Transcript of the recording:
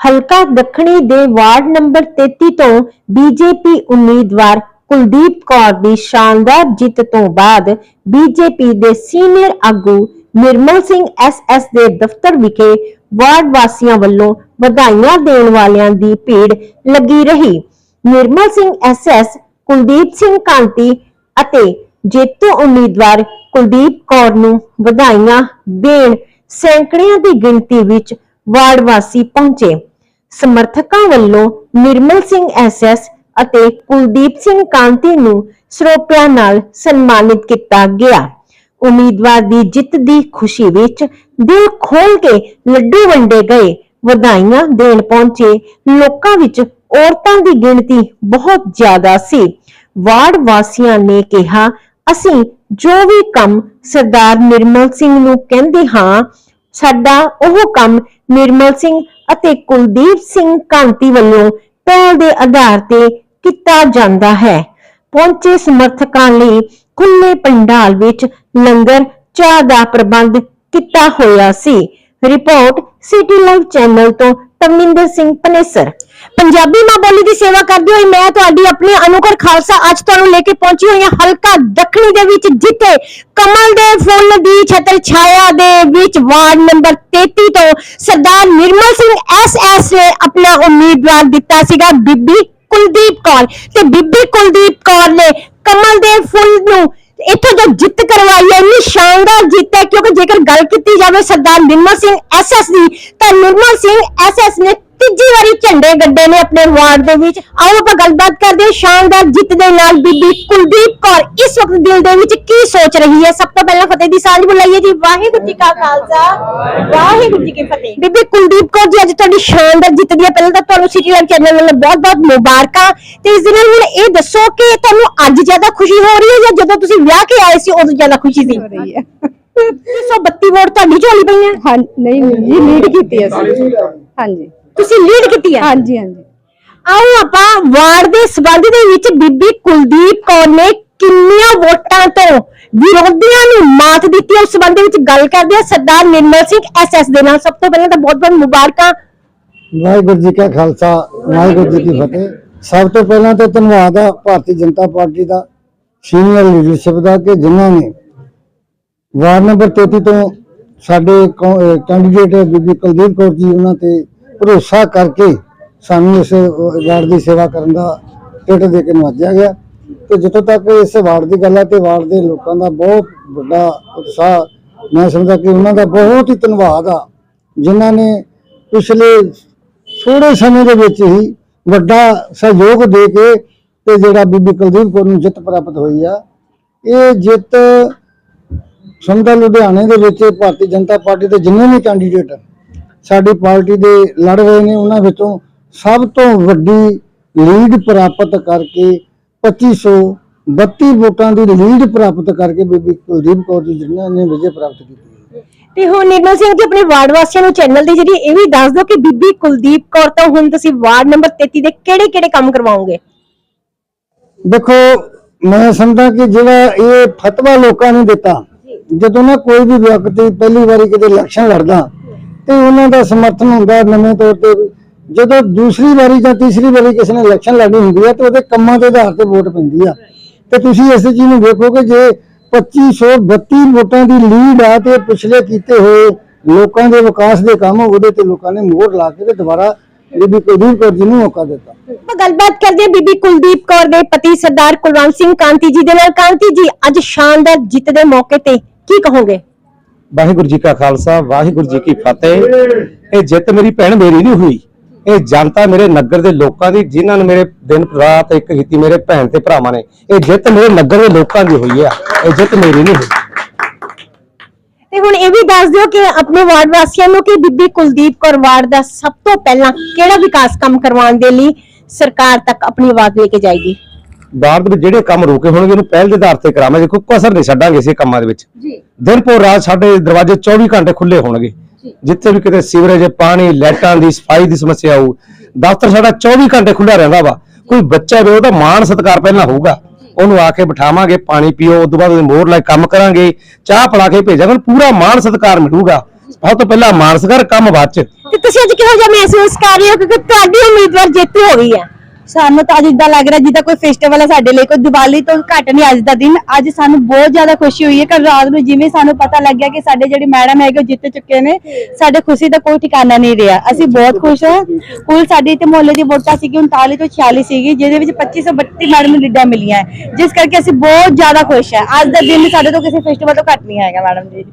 ਹਲਕਾ ਦੱਖਣੀ ਦੇ ਵਾਰਡ ਨੰਬਰ 33 ਤੋਂ ਬੀਜੇਪੀ ਉਮੀਦਵਾਰ ਕੁਲਦੀਪ ਕੌਰ ਦੀ ਸ਼ਾਨਦਾਰ ਜਿੱਤ ਤੋਂ ਬਾਅਦ ਬੀਜੇਪੀ ਦੇ ਸੀਨੀਅਰ ਆਗੂ ਨਿਰਮਲ ਸਿੰਘ ਐਸਐਸ ਦੇ ਦਫ਼ਤਰ ਵਿਖੇ ਵਾਰਡ ਵਾਸੀਆਂ ਵੱਲੋਂ ਵਧਾਈਆਂ ਦੇਣ ਵਾਲਿਆਂ ਦੀ ਭੀੜ ਲੱਗੀ ਰਹੀ। ਨਿਰਮਲ ਸਿੰਘ ਐਸਐਸ ਕੁਲਦੀਪ ਸਿੰਘ ਕਾਂਤੀ ਅਤੇ ਜੇਤੂ ਉਮੀਦਵਾਰ ਕੁਲਦੀਪ ਕੌਰ ਨੂੰ ਵਧਾਈਆਂ ਦੇਣ ਸੈਂਕੜਿਆਂ ਦੀ ਗਿਣਤੀ ਵਿੱਚ ਵਾਰਡ ਵਾਸੀ ਪਹੁੰਚੇ। ਸਮਰਥਕਾਂ ਵੱਲੋਂ ਨਿਰਮਲ ਸਿੰਘ ਐਸਐਸ ਅਤੇ ਕੁਲਦੀਪ ਸਿੰਘ ਕਾਂਤੀ ਨੂੰ ਸਰੋਪਿਆਂ ਨਾਲ ਸਨਮਾਨਿਤ ਕੀਤਾ ਗਿਆ। ਉਮੀਦਵਾਰ ਦੀ ਜਿੱਤ ਦੀ ਖੁਸ਼ੀ ਵਿੱਚ ਦਿਲ ਖੋਲ ਕੇ ਲੱਡੂ ਵੰਡੇ ਗਏ। ਵਧਾਈਆਂ ਦੇਣ ਪਹੁੰਚੇ ਲੋਕਾਂ ਵਿੱਚ ਔਰਤਾਂ ਦੀ ਗਿਣਤੀ ਬਹੁਤ ਜ਼ਿਆਦਾ ਸੀ। ਵਾਰਡ ਵਾਸੀਆਂ ਨੇ ਕਿਹਾ, ਅਸੀਂ ਜੋ ਵੀ ਕੰਮ ਸਰਦਾਰ ਨਿਰਮਲ ਸਿੰਘ ਨੂੰ ਕਹਿੰਦੇ ਹਾਂ ਸਾਡਾ ਉਹ ਕੰਮ ਨਿਰਮਲ ਸਿੰਘ ਅਤੇ ਕੁਲਦੀਪ ਸਿੰਘ ਕਾਂਤੀ ਵੱਲੋਂ ਪਹਿਲ ਦੇ ਆਧਾਰ ਤੇ ਕੀਤਾ ਜਾਂਦਾ ਹੈ। ਪਹੁੰਚੇ ਸਮਰਥਕਾਂ ਲਈ ਖੁੱਲੇ ਪੰਡਾਲ ਵਿੱਚ ਲੰਗਰ, ਚਾਹ ਦਾ ਪ੍ਰਬੰਧ ਕੀਤਾ ਹੋਇਆ ਸੀ। ਰਿਪੋਰਟ ਸਿਟੀ ਲਾਈਵ ਚੈਨਲ ਤੋਂ ਤਮਿੰਦਰ ਸਿੰਘ ਪਨੇਸਰ। ਪੰਜਾਬੀ ਮਾਂ ਬੋਲੀ ਦੀ ਸੇਵਾ ਕਰਦੇ ਹੋਏ ਮੈਂ ਤੁਹਾਡੀ ਆਪਣੀ ਅਨੁਕਰ ਖਾਲਸਾ ਅੱਜ ਤੁਹਾਨੂੰ ਲੈ ਕੇ ਪਹੁੰਚੀ ਹੋਈ ਹਾਂ। ਹਲਕਾ ਦੱਖਣੀ ਦੇ ਵਿੱਚ, ਜਿੱਥੇ ਕਮਲ ਦੇ ਫੁੱਲ ਦੀ ਛਤਰ ਛਾਇਆ ਦੇ ਵਿੱਚ ਵਾਰਡ ਨੰਬਰ 33 ਤੋਂ ਸਰਦਾਰ ਨਿਰਮਲ ਸਿੰਘ ਐਸਐਸ ਨੇ ਆਪਣਾ ਉਮੀਦਵਾਰ ਦਿੱਤਾ ਸੀਗਾ ਬੀਬੀ ਕੁਲਦੀਪ ਕੌਰ। ਤੇ ਬੀਬੀ ਕੁਲਦੀਪ ਕੌਰ ਨੇ ਕਮਲ ਦੇ ਫੁੱਲ ਨੂੰ ਇੱਥੋਂ ਜੋ ਜਿੱਤ ਕਰਵਾਈ ਹੈ। ਇੰਨੀ ਸ਼ਾਨਦਾਰ ਜਿੱਤ ਹੈ, ਕਿਉਂਕਿ ਜੇਕਰ ਗੱਲ ਕੀਤੀ ਜਾਵੇ ਸਰਦਾਰ ਨਿਰਮਲ ਸਿੰਘ ਐਸਐਸ ਦੀ, ਤਾਂ ਨਿਰਮਲ ਸਿੰਘ ਐਸਐਸ ਨੇ ਤੀਜੀ ਵਾਰੀ ਝੰਡੇ ਗੱਡੇ ਨੇ ਆਪਣੇ ਵਾਰਡ ਦੇ ਵਿੱਚ ਆਓ ਆਪਾਂ ਗੱਲਬਾਤ ਕਰਦੇ ਹਾਂ ਸ਼ਾਨਦਾਰ ਜਿੱਤ ਦੇ ਨਾਲ ਬੀਬੀ ਕੁਲਦੀਪ ਕੌਰ। ਇਸ ਵਕਤ ਦਿਲ ਦੇ ਵਿੱਚ ਕੀ ਸੋਚ ਰਹੀ ਹੈ? ਸਭ ਤੋਂ ਪਹਿਲਾਂ ਫਤਿਹ ਦੀ ਸਾਂਝ ਬੁਲਾਈਏ ਜੀ। ਵਾਹਿਗੁਰੂ ਜੀ ਕਾ ਖਾਲਸਾ। ਵਾਹਿਗੁਰੂ ਜੀ ਕੀ ਫਤਿਹ। ਬੀਬੀ ਕੁਲਦੀਪ ਕੌਰ ਜੀ ਅੱਜ ਤੁਹਾਡੀ ਸ਼ਾਨਦਾਰ ਜਿੱਤ ਦੀ ਹੈ। ਪਹਿਲਾਂ ਤਾਂ ਤੁਹਾਨੂੰ ਸਿਟੀ ਲਾਈਵ ਚੈਨਲ ਵੱਲੋਂ ਬਹੁਤ-ਬਹੁਤ ਮੁਬਾਰਕਾਂ। ਤੇ ਇਸ ਦੇ ਨਾਲ ਹੁਣ ਇਹ ਦੱਸੋ ਕਿ ਤੁਹਾਨੂੰ ਅੱਜ ਜ਼ਿਆਦਾ ਖੁਸ਼ੀ ਹੋ ਰਹੀ ਹੈ ਜਾਂ ਜਦੋਂ ਤੁਸੀਂ ਵਿਆਹ ਕੇ ਆਏ ਸੀ ਉਦੋਂ ਜ਼ਿਆਦਾ ਖੁਸ਼ੀ ਸੀ? ਹੋ ਰਹੀ ਹੈ। 132 ਵੋਟ ਤੁਹਾਡੀ ਝੋਲੀ ਪਈਆਂ ਹਾਂ। ਨਹੀਂ ਨਹੀਂ ਜੀ ਲੀਡ ਕੀਤੀ ਅਸੀਂ। ਹਾਂਜੀ। ਤੁਸੀਂ ਲੀਡ ਕੀਤੀ ਹੈ? ਹਾਂਜੀ ਹਾਂਜੀ। ਆਓ ਆਪਾਂ ਵਾਰਡ ਦੇ ਸਬੰਧ ਦੇ ਵਿੱਚ ਬੀਬੀ ਕੁਲਦੀਪ ਕੌਰ ਨੇ ਕਿੰਨੀਆਂ ਵੋਟਾਂ ਤੋਂ ਵਿਰੋਧੀਆਂ ਨੂੰ ਮਾਤ ਦਿੱਤੀ ਹੈ? ਉਸ ਸਬੰਧ ਦੇ ਵਿੱਚ ਗੱਲ ਕਰਦੇ ਹਾਂ। ਸਰਦਾਰ ਨਿਰਮਲ ਸਿੰਘ ਐਸਐਸ ਦੇ ਨਾਲ। ਸਭ ਤੋਂ ਪਹਿਲਾਂ ਤਾਂ ਬਹੁਤ ਬਹੁਤ ਮੁਬਾਰਕਾਂ। ਵਾਹਿਗੁਰੂ ਜੀ ਕਾ ਖਾਲਸਾ ਵਾਹਿਗੁਰੂ ਜੀ ਕੀ ਫਤਿਹ। ਸਭ ਤੋਂ ਪਹਿਲਾਂ ਤਾਂ ਧੰਨਵਾਦ ਆ ਭਾਰਤੀ ਜਨਤਾ ਪਾਰਟੀ ਦਾ ਸੀਨੀਅਰ ਲੀਡਰਸ਼ਿਪ ਦਾ ਕਿ ਜਿਨ੍ਹਾਂ ਨੇ ਵਾਰਡ ਨੰਬਰ 33 ਤੋਂ ਸਾਡੇ ਕੈਂਡੀਡੇਟ ਬੀਬੀ ਕੁਲਦੀਪ ਕੌਰ ਜੀ ਉਹਨਾਂ ਤੇ ਭਰੋਸਾ ਕਰਕੇ ਸਾਨੂੰ ਇਸ ਵਾਰਡ ਦੀ ਸੇਵਾ ਕਰਨ ਦਾ ਟਿੱਟ ਦੇ ਕੇ ਨਵਾਜਿਆ ਗਿਆ। ਤੇ ਜਿੱਥੋਂ ਤੱਕ ਇਸ ਵਾਰਡ ਦੀ ਗੱਲ ਹੈ ਤੇ ਵਾਰਡ ਦੇ ਲੋਕਾਂ ਦਾ ਬਹੁਤ ਵੱਡਾ ਉਤਸ਼ਾਹ ਮੈਂ ਸਮਝਦਾ ਕਿ ਉਹਨਾਂ ਦਾ ਬਹੁਤ ਹੀ ਧੰਨਵਾਦ ਆ, ਜਿਨ੍ਹਾਂ ਨੇ ਪਿਛਲੇ ਥੋੜੇ ਸਮੇਂ ਦੇ ਵਿੱਚ ਹੀ ਵੱਡਾ ਸਹਿਯੋਗ ਦੇ ਕੇ ਤੇ ਜਿਹੜਾ ਬੀਬੀ ਕੁਲਦੀਪ ਕੌਰ ਨੂੰ ਜਿੱਤ ਪ੍ਰਾਪਤ ਹੋਈ ਆ। ਇਹ ਜਿੱਤ ਸਮਝਦਾ ਲੁਧਿਆਣੇ ਦੇ ਵਿੱਚ ਭਾਰਤੀ ਜਨਤਾ ਪਾਰਟੀ ਦੇ ਜਿੰਨੇ ਵੀ ਕੈਂਡੀਡੇਟ ਸਾਡੀ ਪਾਰਟੀ ਦੇ ਲੜ ਰਹੇ ਨੇ ਉਹਨਾਂ ਵਿੱਚੋਂ ਸਭ ਤੋਂ ਵੱਡੀ ਲੀਡ ਪ੍ਰਾਪਤ ਕਰਕੇ 2532 ਵੋਟਾਂ ਦੀ ਲੀਡ ਪ੍ਰਾਪਤ ਕਰਕੇ ਬੀਬੀ ਕੁਲਦੀਪ ਕੌਰ ਜੀ ਜਿਨ੍ਹਾਂ ਨੇ ਵਿਜੇ ਪ੍ਰਾਪਤ ਕੀਤੀ ਤੇ ਹੁਣ ਨਿਰਮਲ ਸਿੰਘ ਜੀ ਆਪਣੇ ਵਾਰਡ ਵਾਸੀਆਂ ਨੂੰ ਚੈਨਲ ਦੇ ਜਰੀਏ ਇਹ ਵੀ ਦੱਸ ਦਿਓ ਕਿ ਬੀਬੀ ਕੁਲਦੀਪ ਕੌਰ ਤੋਂ ਹੁਣ ਤੁਸੀਂ ਵਾਰਡ ਨੰਬਰ 33 ਦੇ ਕਿਹੜੇ ਕਿਹੜੇ ਕੰਮ ਕਰਵਾਓਗੇ? ਦੇਖੋ ਮੈਂ ਸਮਝਦਾ ਕਿ ਜਿਹੜਾ ਇਹ ਫਤਵਾ ਲੋਕਾਂ ਨੇ ਦਿੱਤਾ ਜਦੋਂ ਨਾ ਕੋਈ ਵੀ ਵਿਅਕਤੀ ਪਹਿਲੀ ਵਾਰੀ ਕਿਤੇ ਇਲੈਕਸ਼ਨ ਲੜਦਾ ਤੇ ਉਹਨਾਂ ਦਾ ਸਮਰਥਨ ਹੁੰਦਾ ਨਵੇਂ ਤੌਰ ਤੇ ਜਦੋਂ ਦੂਸਰੀ ਵਾਰੀ ਜਾਂ ਤੀਸਰੀ ਵਾਰੀ ਕਿਸੇ ਨੇ ਇਲੈਕਸ਼ਨ ਲੜਨੀ ਹੁੰਦੀ ਹੈ ਤੇ ਉਹਦੇ ਕੰਮਾਂ ਦੇ ਆਧਾਰ ਤੇ ਵੋਟ ਪੈਂਦੀ ਆ। ਤੇ ਤੁਸੀਂ ਇਸ ਚੀਜ਼ ਨੂੰ ਵੇਖੋ ਕਿ ਜੇ 2532 ਵੋਟਾਂ ਦੀ ਲੀਡ ਆ ਤੇ ਪਿਛਲੇ ਕੀਤੇ ਹੋਏ ਲੋਕਾਂ ਦੇ ਵਿਕਾਸ ਦੇ ਕੰਮ, ਉਹਦੇ ਤੇ ਲੋਕਾਂ ਨੇ ਮੋਹਰ ਲਾ ਕੇ ਤੇ ਦੁਬਾਰਾ ਬੀਬੀ ਕੁਲਦੀਪ ਕੌਰ ਜੀ ਨੂੰ ਮੌਕਾ ਦਿੱਤਾ। ਆਪਾਂ ਗੱਲਬਾਤ ਕਰਦੇ ਬੀਬੀ ਕੁਲਦੀਪ ਕੌਰ ਦੇ ਪਤੀ ਸਰਦਾਰ ਕੁਲਵੰਤ ਸਿੰਘ ਕਾਂਤੀ ਜੀ ਦੇ ਨਾਲ। ਕਾਂਤੀ ਜੀ, ਅੱਜ ਸ਼ਾਨਦਾਰ ਜਿੱਤ ਦੇ ਮੌਕੇ ਤੇ ਕੀ ਕਹੋਗੇ? ਵਾਹਿਗੁਰੂ ਜੀ ਕਾ ਖਾਲਸਾ, ਵਾਹਿਗੁਰੂ ਜੀ ਕੀ ਫਤਿਹ। ਇਹ ਜਿੱਤ ਮੇਰੀ ਭੈਣ ਮੇਰੀ ਨਹੀਂ ਹੋਈ। ਇਹ ਜਨਤਾ ਮੇਰੇ ਨਗਰ ਦੇ ਲੋਕਾਂ ਦੀ, ਜਿਨ੍ਹਾਂ ਨੇ ਮੇਰੇ ਦਿਨ, ਰਾਤ ਇੱਕ ਕੀਤੀ ਮੇਰੇ ਭੈਣ ਤੇ ਭਰਾਵਾਂ ਨੇ। ਇਹ ਜਿੱਤ ਮੇਰੇ ਨਗਰ ਦੇ ਲੋਕਾਂ ਦੀ ਹੋਈ ਆ। ਇਹ ਜਿੱਤ ਮੇਰੀ ਨਹੀਂ ਹੋਈ। ਤੇ ਹੁਣ ਇਹ ਵੀ ਦੱਸ ਦਿਓ ਕਿ ਆਪਣੇ ਵਾਰਡ ਵਾਸੀਆਂ ਨੂੰ ਕਿ ਬੀਬੀ ਕੁਲਦੀਪ ਕੌਰ ਵਾਰਡ ਦਾ ਸਭ ਤੋਂ ਪਹਿਲਾਂ ਕਿਹੜਾ ਵਿਕਾਸ ਕੰਮ ਕਰਵਾਉਣ ਦੇ ਲਈ ਸਰਕਾਰ ਤੱਕ ਆਪਣੀ ਆਵਾਜ਼ ਲੈ ਕੇ ਜਾਏਗੀ? ਬਾਹਰ ਦੇ ਵਿੱਚ ਜਿਹੜੇ ਕੰਮ ਰੁਕੇ ਹੋਣਗੇ ਉਹਨੂੰ ਪਹਿਲ ਦੇ ਆਧਾਰ ਤੇ ਕਰਾਵਾਂਗੇ। ਦੇਖੋ ਕਸਰ ਨਹੀਂ ਛੱਡਾਂਗੇ ਇਸੇ ਕੰਮਾਂ ਦੇ ਵਿੱਚ। ਜੀ। ਦਿਨ ਪੂਰ ਰਾਤ ਸਾਡੇ ਦਰਵਾਜ਼ੇ 24 ਘੰਟੇ ਖੁੱਲੇ ਹੋਣਗੇ। ਜਿੱਥੇ ਵੀ ਕਿਤੇ ਸੀਵਰੇਜ ਪਾਣੀ ਲਾਈਟਾਂ ਦੀ ਸਫ਼ਾਈ ਦੀ ਸਮੱਸਿਆ ਹੋਊ ਦਫ਼ਤਰ ਸਾਡਾ 24 ਘੰਟੇ ਖੁੱਲਾ ਰਹਿੰਦਾ ਵਾ। ਕੋਈ ਬੱਚਾ ਵੀ ਉਹਦਾ ਮਾਣ ਸਤਿਕਾਰ ਪਹਿਲਾਂ ਹੋਊਗਾ। ਉਹਨੂੰ ਆ ਕੇ ਬਿਠਾਵਾਂਗੇ ਪਾਣੀ ਪੀਓ ਉਸ ਤੋਂ ਬਾਅਦ ਉਹਦੇ ਮੋਹਰ ਲੈ ਕੰਮ ਕਰਾਂਗੇ ਚਾਹ ਪਿਲਾ ਕੇ ਭੇਜਾਂਗੇ ਉਹਨੂੰ ਪੂਰਾ ਮਾਣ ਸਤਿਕਾਰ ਮਿਲੂਗਾ। ਸਭ ਤੋਂ ਪਹਿਲਾਂ ਮਾਣ ਸਤਿਕਾਰ ਕੰਮ ਬਾਅਦ ਚ। ਤੇ ਤੁਸੀਂ ਅੱਜ ਕਿਹੋ ਜਿਹਾ ਮਹਿਸੂਸ ਕਰ ਰਹੇ ਹੋ? ਕਿਉਂਕਿ ਤੁਹਾਡੀ ਉਮੀਦਵਾਰ ਜੇਤੂ ਹੋ ਗਈ ਹੈ। ਸਾਨੂੰ ਤਾਂ ਅੱਜ ਇਦਾਂ ਲੱਗ ਰਿਹਾ ਜਿੱਦਾਂ ਕੋਈ ਫੈਸਟੀਵਲ ਹੈ ਸਾਡੇ ਲਈ, ਕੋਈ ਦੀਵਾਲੀ ਤੋਂ ਘੱਟ ਨਹੀਂ, ਅੱਜ ਦਾ ਦਿਨ। ਅੱਜ ਸਾਨੂੰ ਬਹੁਤ ਜ਼ਿਆਦਾ ਖੁਸ਼ੀ ਹੋਈ ਹੈ। ਕਿ ਰਾਤ ਨੂੰ ਜਿਵੇਂ ਸਾਨੂੰ ਪਤਾ ਲੱਗਿਆ ਕਿ ਸਾਡੇ ਜਿਹੜੇ ਮੈਡਮ ਹੈਗੇ ਉਹ ਜਿੱਤ ਚੁੱਕੇ ਨੇ, ਸਾਡੇ ਖੁਸ਼ੀ ਦਾ ਕੋਈ ਠਿਕਾਣਾ ਨਹੀਂ ਰਿਹਾ। ਅਸੀਂ ਬਹੁਤ ਖੁਸ਼ ਹਾਂ। ਕੁੱਲ ਸਾਡੀ ਤੇ ਮੁਹੱਲੇ ਦੀ ਵੋਟਾਂ ਸੀਗੀ 39 ਤੋਂ 46 ਸੀਗੀ, ਜਿਹਦੇ ਵਿੱਚ 2532 ਮੈਡਮ ਨੂੰ ਲੀਡਾਂ ਮਿਲੀਆਂ। ਜਿਸ ਕਰਕੇ ਅਸੀਂ ਬਹੁਤ ਜ਼ਿਆਦਾ ਖੁਸ਼ ਹਾਂ। ਅੱਜ ਦਾ ਦਿਨ ਸਾਡੇ ਤੋਂ ਕਿਸੇ ਫੈਸਟੀਵਲ ਤੋਂ ਘੱਟ ਨਹੀਂ ਹੈਗਾ ਮੈਡਮ ਜੀ।